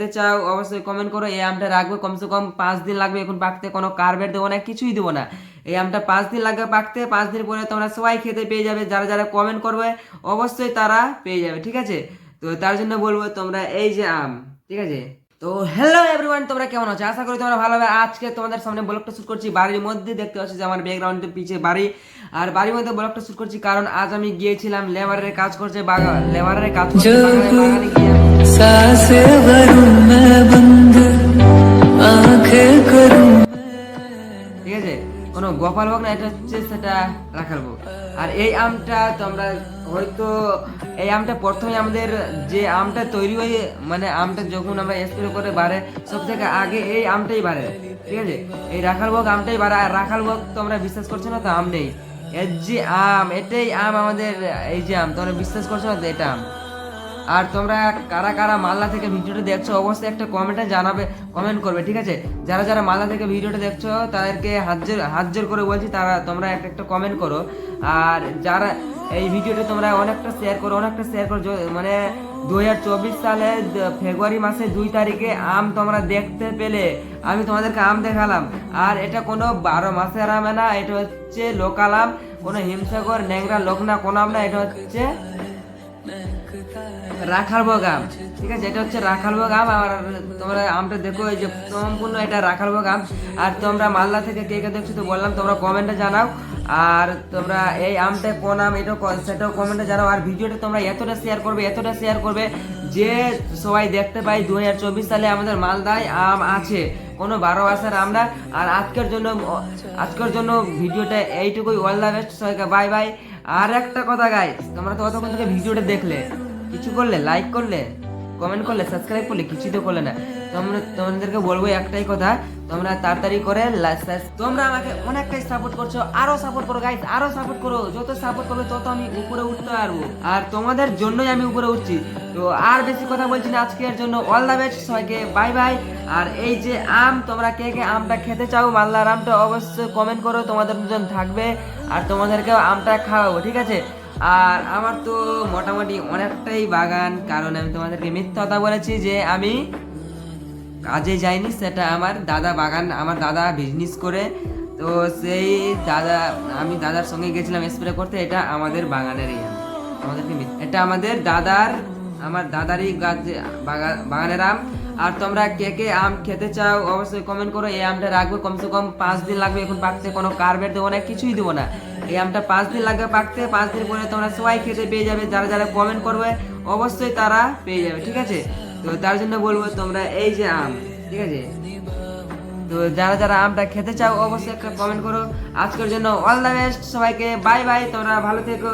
খেতে চাও অবশ্যই কমেন্ট করো। এই আমটা রাখব কমসে কম পাঁচ দিন লাগবে এখন পাকতে কোনো কার্বেট দেবো না কিছুই দেবো না। এই আমটা পাঁচ দিন লাগবে পাকতে পাঁচ দিন পরে তোমরা সবাই খেতে পেয়ে যাবে যারা যারা কমেন্ট করবে অবশ্যই তারা পেয়ে যাবে ঠিক আছে? তো তার জন্য বলব তোমরা এই যে আম ঠিক আছে? তো হ্যালো এভরিওয়ান তোমরা কেমন আছো? আশা করি তোমরা ভালো হবে। আজকে তোমাদের সামনে ব্লগটা শুট করছি বাড়ির মধ্যে দেখতে পাচ্ছি যে আমার ব্যাকগ্রাউন্ডের পিছে বাড়ি। আর বাড়ির মধ্যে ব্লগটা শুট করছি কারণ আজ আমি গিয়েছিলাম লেবারের কাজ করছে বাগান লেবারের কাজ করছে গোপাল ভোগ না, এটা হচ্ছে সেটা রাখার ভোগ। আর এই আমটা তোমরা হয়তো, এই আমটা প্রথমে আমাদের যে আমটা তৈরি হয়ে মানে আমটা যখন আমরা স্প্রে করে বাড়ে সব থেকে আগে এই আমটাই বাড়ে, ঠিক আছে? এই রাখাল ভোগ আমটাই বাড়ে, আর রাখাল ভোগ তোমরা বিশ্বাস করছ না, তো আম নেই। এর যে আম, এটাই আম আমাদের, এই যে আম, তোমরা বিশ্বাস করছ না, তো এটা আম। আর তোমরা কারা কারা মালদা থেকে ভিডিওটা দেখছ, অবশ্যই একটা কমেন্টে জানাবে কমেন্ট করবে, ঠিক আছে? যারা যারা মালদা থেকে ভিডিওটা দেখছ, তাদেরকে হাত জোর হাত জোর করে বলছি, তারা তোমরা একটা একটা কমেন্ট করো। আর যারা এই ভিডিওটা তোমরা অনেকটা শেয়ার করো, অনেকটা শেয়ার করো মানে দু হাজার চব্বিশ সালে ফেব্রুয়ারি মাসে দুই তারিখে আম তোমরা দেখতে পেলে। আমি তোমাদেরকে আম দেখালাম। আর এটা কোনো বারো মাসের আম না, এটা হচ্ছে লোকাল আম। কোনো হিমসাগর, ন্যাংরা, লোকনা কোন আম না, এটা হচ্ছে রাখালবো আম ঠিক আছে, এটা হচ্ছে রাখালবো আম আর তোমরা আমটা দেখো, এই যে সম্পূর্ণ এটা রাখালবো আম আর তোমরা মালদা থেকে কে কে দেখছ তো বললাম, তোমরা কমেন্টে জানাও। আর তোমরা এই আমটা কোন আম এটা সেটাও কমেন্টে জানাও। আর ভিডিওটা তোমরা এতটা শেয়ার করবে, এতটা শেয়ার করবে যে সবাই দেখতে পাই দু হাজার চব্বিশ সালে আমাদের মালদায় আম আছে। কোনো বারো মাসের আমরা আর আজকের জন্য আজকের জন্য ভিডিওটা এইটুকুই। অল দ্য বেস্ট সবাইকে বাই বাই আর একটা কথা গাইস তোমরা তো অতক্ষণ থেকে ভিডিওটা দেখলে? কিছু করলে লাইক করলে? কমেন্ট করলে সাবস্ক্রাইব করলে কিছু তো করলে না। তোমরা, তোমাদেরকে বলব একটাই কথা, তোমরা তাড়াতাড়ি করে তোমরা আমাকে অনেকটাই সাপোর্ট করছ, আরও সাপোর্ট করো গাইস আরও সাপোর্ট করো। যত সাপোর্ট করবে, তত আমি উপরে উঠতে পারব। আর তোমাদের জন্যই আমি উপরে উঠছি। তো আর বেশি কথা বলছি না, আজকের জন্য অল দ্য বেস্ট সবাইকে বাই বাই আর এই যে আম, তোমরা কে কে আমটা খেতে চাও, মালদার আমটা অবশ্যই কমেন্ট করো, তোমাদের দুজন থাকবে। আর তোমাদেরকেও আমটা খাওয়াবো, ঠিক আছে? আর আমার তো মোটামুটি অনেকটাই বাগান, কারণ আমি তোমাদেরকে মিথ্যা কথা বলেছি যে আমি কাজে যাইনি, সেটা আমার দাদা বাগান, আমার দাদা বিজনেস করে। তো সেই দাদা, আমি দাদার সঙ্গে গেছিলাম স্প্রে করতে, এটা আমাদের বাগানেরই। আম আমাদেরকে এটা আমাদের দাদার, আমার দাদারই গাছ বাগানের আম। আর তোমরা কে কে আম খেতে চাও, অবশ্যই কমেন্ট করো। এই আমটা রাখব, কমসে কম পাঁচ দিন লাগবে, এখন পাকতে কোনো কার্বেট দেবো না, কিছুই দেবো না। এই আমটা পাঁচ দিন লাগবে পাকতে, পাঁচ দিন পরে তোমরা সবাই খেতে পেয়ে যাবে। যারা যারা কমেন্ট করবে, অবশ্যই তারা পেয়ে যাবে, ঠিক আছে? তো তার জন্য বলব তোমরা এই যে আম, ঠিক আছে? তো যারা যারা আমটা খেতে চাও, অবশ্যই একটা কমেন্ট করো। আজকের জন্য অল দ্য বেস্ট সবাইকে বাই বাই তোমরা ভালো থেকো।